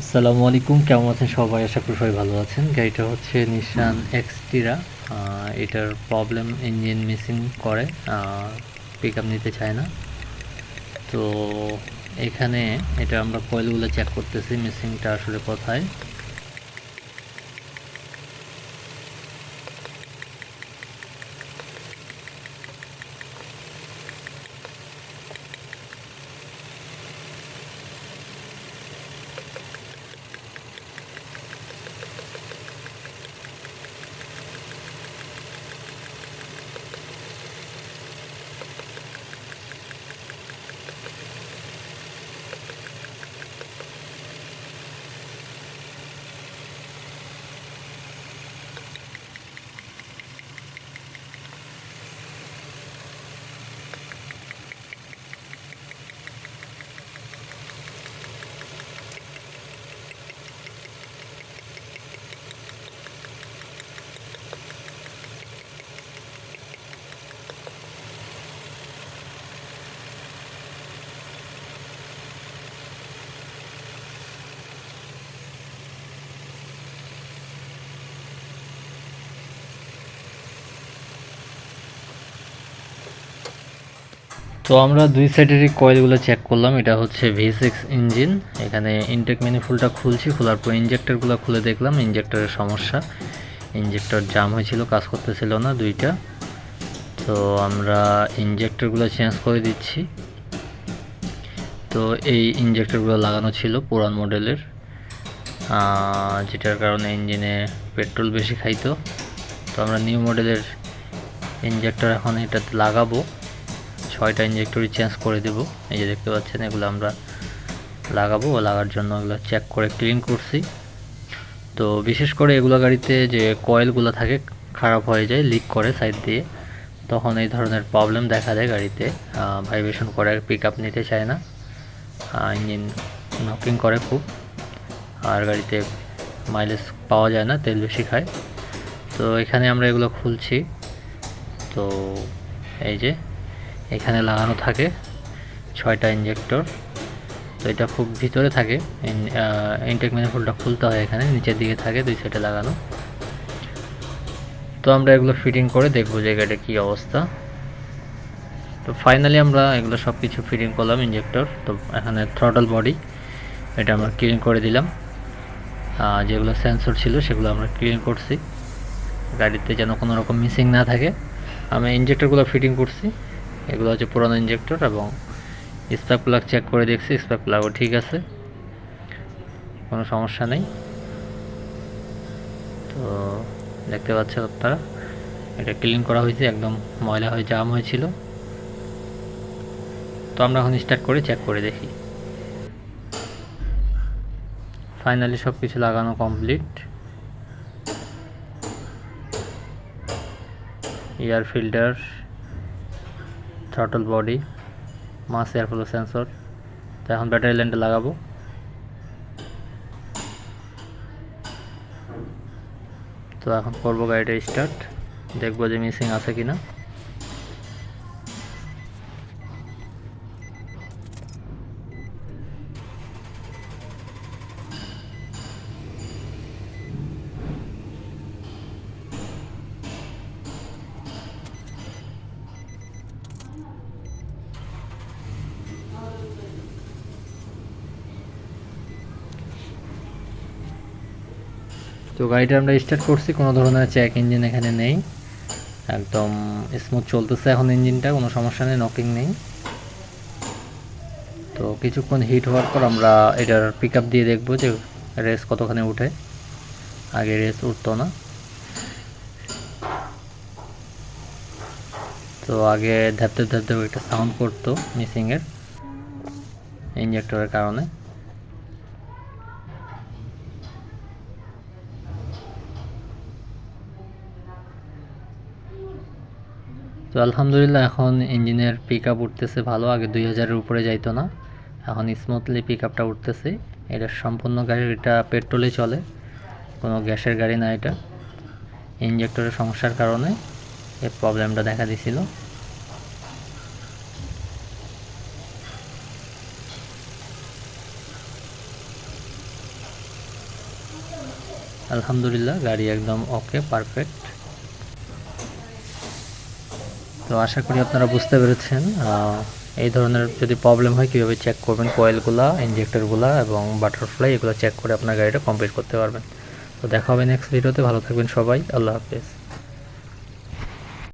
আসসালামু আলাইকুম, কেমন আছেন সবাই? আশা করি সবাই ভালো আছেন। গাড়িটা হচ্ছে নিশান এক্সটিরা এটার প্রবলেম ইঞ্জিন মিসিং করে। পিক আপ নিতে চায় না। তো এখানে এটা আমরা কয়েলগুলো চেক করতেছি মিসিংটা আসলে কোথায়। তো আমরা দুই সাইডেরই কয়েলগুলো চেক করলাম। এটা হচ্ছে ভি সিক্স ইঞ্জিন এখানে ইনটেক ম্যানিফুলটা খুলছি। খোলার পর ইঞ্জেক্টরগুলো খুলে দেখলাম। ইঞ্জেক্টরের সমস্যা। ইঞ্জেক্টর জাম হয়েছিল, কাজ করতেছিল না দুইটা। তো আমরা ইঞ্জেক্টরগুলো চেঞ্জ করে দিচ্ছি। তো এই ইঞ্জেক্টরগুলো লাগানো ছিল পুরান মডেলের। যেটার কারণে ইঞ্জিনে পেট্রোল বেশি খাইতো। তো আমরা নিউ মডেলের ইঞ্জেক্টর এখন এটাতে লাগাবো। ছয়টা ইঞ্জেক্টরই চেঞ্জ করে দেব। এই যে দেখতে পাচ্ছেন, এগুলো আমরা লাগাবো, লাগার জন্য এগুলো চেক করে ক্লিন করছি। তো বিশেষ করে এগুলো গাড়িতে যে কয়েলগুলো থাকে, খারাপ হয়ে যায় লিক করে সাইড দিয়ে, তখন এই ধরনের প্রবলেম দেখা দেয় গাড়িতে। ভাইব্রেশন করে পিক আপ নিতে চায় না। ইঞ্জিন নকিং করে খুব। আর গাড়িতে মাইলেজ পাওয়া যায় না, তেল বেশি খায়। তো এখানে আমরা এগুলো খুলছি। তো এই যে এখানে লাগানো থাকে ছয়টা ইঞ্জেক্টর তো এটা খুব ভিতরে থাকে ইনটেক ম্যানিফোল্ডটা খুলতে হয় এখানে, নিচের দিকে থাকে দুই সাইডে লাগানো। তো আমরা এগুলো ফিটিং করে দেখব যে এটা কী অবস্থা। তো ফাইনালি আমরা এগুলো সব কিছু ফিটিং করলাম ইঞ্জেক্টর তো এখানে থ্রটল বডি এটা আমরা ক্লিন করে দিলাম। যেগুলো সেন্সর ছিল সেগুলো আমরা ক্লিন করছি। গাড়িতে যেন কোনো রকম মিসিং না থাকে। আমি ইঞ্জেক্টরগুলো ফিটিং করছি। এগুলো হচ্ছে পুরনো ইঞ্জেক্টর এবং স্পার্ক প্লাগ চেক করে দেখছি স্পার্ক প্লাগও ঠিক আছে। কোনো সমস্যা নেই। তো দেখতে পাচ্ছেন আপনারা, এটা ক্লিন করা হয়েছে, একদম ময়লা হয়ে জাম হয়েছিল। তো আমরা এখন স্টার্ট করে চেক করে দেখি। ফাইনালি সব কিছু লাগানো complete air filter throttle body mass air flow sensor তো এখন ব্যাটারি ল্যান্ডে লাগাবো। তো এখন করব গাড়িটা স্টার্ট দেখব যে মিসিং আছে কিনা। তো গাড়িটা আমরা স্টার্ট করছি, কোনো ধরনের চেক ইঞ্জিন এখানে নেই। একদম স্মুথ চলতেছে এখন ইঞ্জিনটা কোনো সমস্যা নেই নকিং নেই। তো কিছুক্ষণ হিট হওয়ার পর আমরা এটার পিক দিয়ে দেখব যে রেস কতখানি উঠে। আগে রেস উঠতো না। তো আগে ধ্যাপতে ধ্যাপতে একটা সাউন্ড করতো মিসিংয়ের ইঞ্জেক্টরের কারণে। তো আলহামদুলিল্লাহ এখন ইঞ্জিনের পিক আপ উঠতেছে ভালো, আগে দুই হাজারের উপরে যাইতো না, এখন স্মুথলি পিক আপটা উঠতেছে। এটা সম্পূর্ণ গাড়ির এটা পেট্রোলে চলে, কোনো গ্যাসের গাড়ি না এটা। ইঞ্জেক্টরের সমস্যার কারণে এই প্রবলেমটা দেখা দিছিল। আলহামদুলিল্লাহ, গাড়ি একদম ওকে পারফেক্ট তো আশা করি আপনারা বুঝতে পেরেছেন এই ধরনের যদি প্রবলেম হয়, কীভাবে চেক করবেন কয়েলগুলা ইঞ্জেক্টরগুলা এবং বাটারফ্লাই এগুলো চেক করে আপনার গাড়িটা কমপ্লিট করতে পারবেন। তো দেখা হবে নেক্সট ভিডিওতে ভালো থাকবেন সবাই, আল্লাহ হাফেজ।